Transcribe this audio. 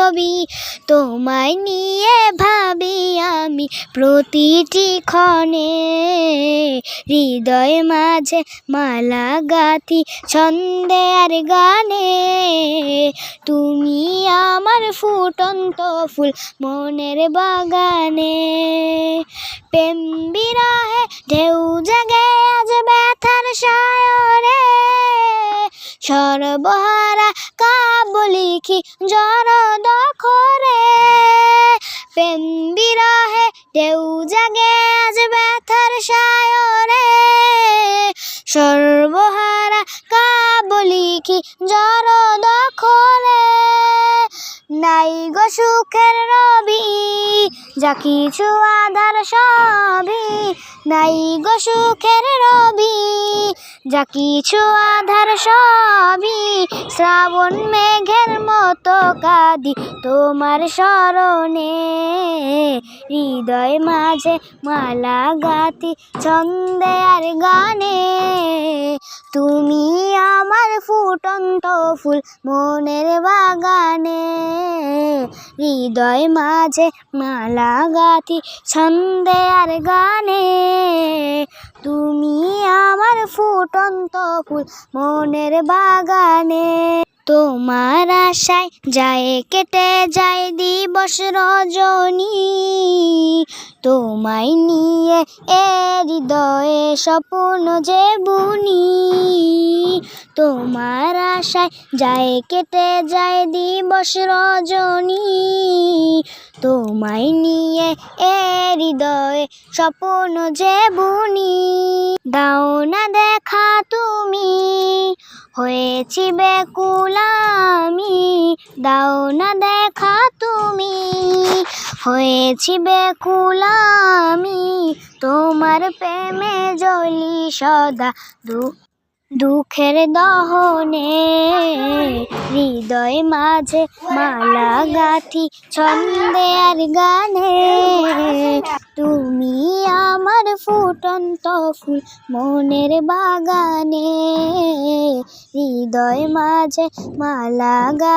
ছবি তোমায় নিয়ে ভাবি আমি প্রতিটি ক্ষণে। হৃদয় মাঝে মালা গাথি, ছন্দে আর গানে। তুমি আমার ফুটন্ত ফুল মনের বাগানে। প্রেম বিরহে ঢেউ জাগে আজ ব্যথার সায়রে। সর্বহারা কাব্য লিখি জর দখরে? প্রেম বিরহে ঢেউ জাগে আজ ব্যথার সায়রে। সর্বহারা কাব্য লিখি জর দখলে নাই গো সুখের রবি যা কিছু আধার সবই নাই গো সুখের রবি। যা কিছু আধার সবই শ্রাবণ মেঘের মতো কাঁদি তোমার স্মরণে। হৃদয় মাঝে মালা গাতি ছন্দে আর গানে। তুমি আমার ফুটন্ত ফুল মনের বাগানে। হৃদয় মাঝে মালা গাথি, ছন্দে আর গানে। তুমি আমার ফুটন্ত ফুল মনের বাগানে। তোমার আশায় যায়, কেটে যায় দিবস রজনী। তোমায় নিয়ে এ হৃদয়ে স্বপ্ন যে বুনি। তোমার আশায় যায়, কেটে যায় দিবস রজনী। তোমায় নিয়ে এ হৃদয়ে স্বপ্ন যে বুনি। দাও না দেখা তুমি, হয়েছি বেকুল আমি দাও না দেখা তুমি হয়েছি বেকুল আমি তোমার প্রেমে জলি সদা দু দুঃখের দহনে, হৃদয় মাঝে মালা গাথি, ছন্দে আর গানে। তুমি আমার ফুটন্ত ফুল মনের বাগানে, হৃদয় মাঝে মালা গা